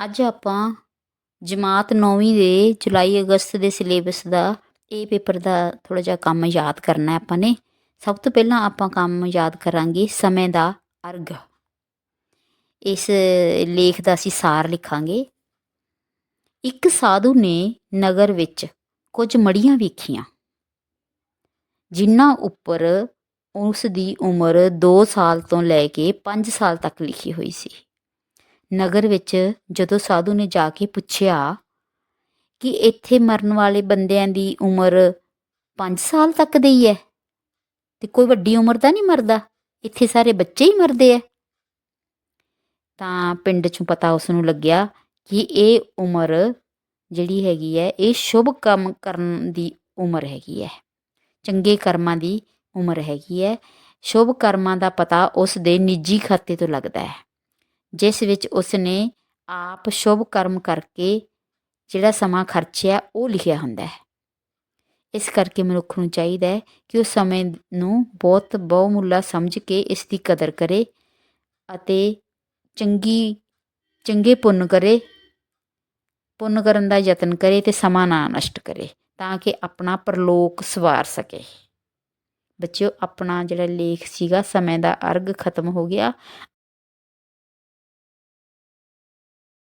ਅੱਜ ਆਪਾਂ ਜਮਾਤ 9ਵੀਂ ਦੇ ਜੁਲਾਈ, ਅਗਸਤ ਦੇ ਸਿਲੇਬਸ ਦਾ, ਇਹ ਪੇਪਰ ਦਾ ਥੋੜ੍ਹਾ ਜਿਹਾ ਕੰਮ ਯਾਦ ਕਰਨਾ ਆਪਾਂ ਨੇ। ਸਭ ਤੋਂ ਪਹਿਲਾਂ ਆਪਾਂ ਕੰਮ ਯਾਦ ਕਰਾਂਗੇ ਸਮੇਂ ਦਾ ਅਰਗ। ਇਸ ਲੇਖ ਦਾ ਅਸੀਂ ਸਾਰ ਲਿਖਾਂਗੇ। ਇੱਕ ਸਾਧੂ ਨੇ ਨਗਰ ਵਿੱਚ ਕੁਝ ਮੜੀਆਂ ਵੇਖੀਆਂ, ਜਿਨ੍ਹਾਂ ਉੱਪਰ ਉਸ ਦੀ ਉਮਰ 2 ਸਾਲ ਤੋਂ ਲੈ ਕੇ 5 ਸਾਲ ਤੱਕ ਲਿਖੀ ਹੋਈ ਸੀ। ਨਗਰ ਵਿੱਚ ਜਦੋਂ ਸਾਧੂ ਨੇ ਜਾ ਕੇ ਪੁੱਛਿਆ ਕਿ ਇੱਥੇ ਮਰਨ ਵਾਲੇ ਬੰਦਿਆਂ ਦੀ ਉਮਰ 5 ਸਾਲ ਤੱਕ ਦੀ ਹੈ ਤੇ ਕੋਈ ਵੱਡੀ ਉਮਰ ਦਾ ਨਹੀਂ ਮਰਦਾ, ਇੱਥੇ ਸਾਰੇ ਬੱਚੇ ਹੀ ਮਰਦੇ ਆ। ਤਾਂ ਪਿੰਡ 'ਚੋਂ ਪਤਾ ਉਸ ਨੂੰ ਲੱਗਿਆ ਕਿ ਇਹ ਉਮਰ ਜਿਹੜੀ ਹੈਗੀ ਹੈ, ਇਹ ਸ਼ੁਭ ਕੰਮ ਕਰਨ ਦੀ ਉਮਰ ਹੈਗੀ ਹੈ, ਚੰਗੇ ਕਰਮਾਂ ਦੀ ਉਮਰ ਹੈਗੀ ਹੈ, ਸ਼ੁਭ ਕਰਮਾਂ ਦਾ ਪਤਾ ਉਸ ਦੇ ਨਿੱਜੀ ਖਾਤੇ ਤੋਂ ਲੱਗਦਾ ਹੈ। ਜਿਸ ਵਿੱਚ ਉਸਨੇ ਆਪ ਸ਼ੁਭ ਕਰਮ ਕਰਕੇ ਜਿਹੜਾ ਸਮਾਂ ਖਰਚਿਆ, ਉਹ ਲਿਖਿਆ ਹੁੰਦਾ ਹੈ। ਇਸ ਕਰਕੇ ਮਨੁੱਖ ਨੂੰ ਚਾਹੀਦਾ ਹੈ ਕਿ ਉਹ ਸਮੇਂ ਨੂੰ ਬਹੁਤ ਬਹੁਮੁੱਲਾ ਸਮਝ ਕੇ ਇਸ ਦੀ ਕਦਰ ਕਰੇ ਅਤੇ ਚੰਗੀ, ਚੰਗੇ ਪੁੰਨ ਕਰੇ, ਪੁੰਨ ਕਰਨ ਦਾ ਯਤਨ ਕਰੇ ਤੇ ਸਮਾਂ ਨਾ ਨਸ਼ਟ ਕਰੇ ਤਾਂ ਕਿ ਆਪਣਾ ਪਰਲੋਕ ਸਵਾਰ ਸਕੇ। ਬੱਚਿਓ, ਆਪਣਾ ਜਿਹੜਾ ਲੇਖ ਸੀਗਾ, ਸਮੇਂ ਦਾ ਅਰਗ ਖਤਮ ਹੋ ਗਿਆ।